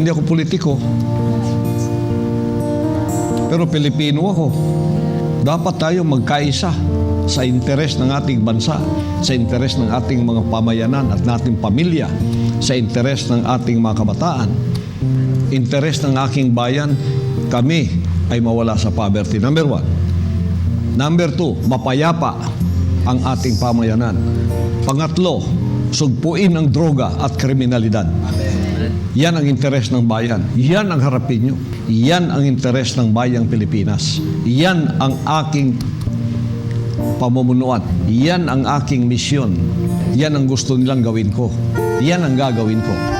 Hindi ako politiko. Pero Pilipino ako. Dapat tayo magkaisa sa interes ng ating bansa, sa interes ng ating mga pamayanan at nating pamilya, sa interes ng ating mga kabataan, interes ng aking bayan, kami ay mawala sa poverty. Number one. Number two, mapayapa ang ating pamayanan. Pangatlo, sugpuin ang droga at kriminalidad. Yan ang interes ng bayan. Yan ang harapin nyo. Yan ang interes ng bayang Pilipinas. Yan ang aking pamumunuan. Yan ang aking misyon. Yan ang gusto nilang gawin ko. Yan ang gagawin ko.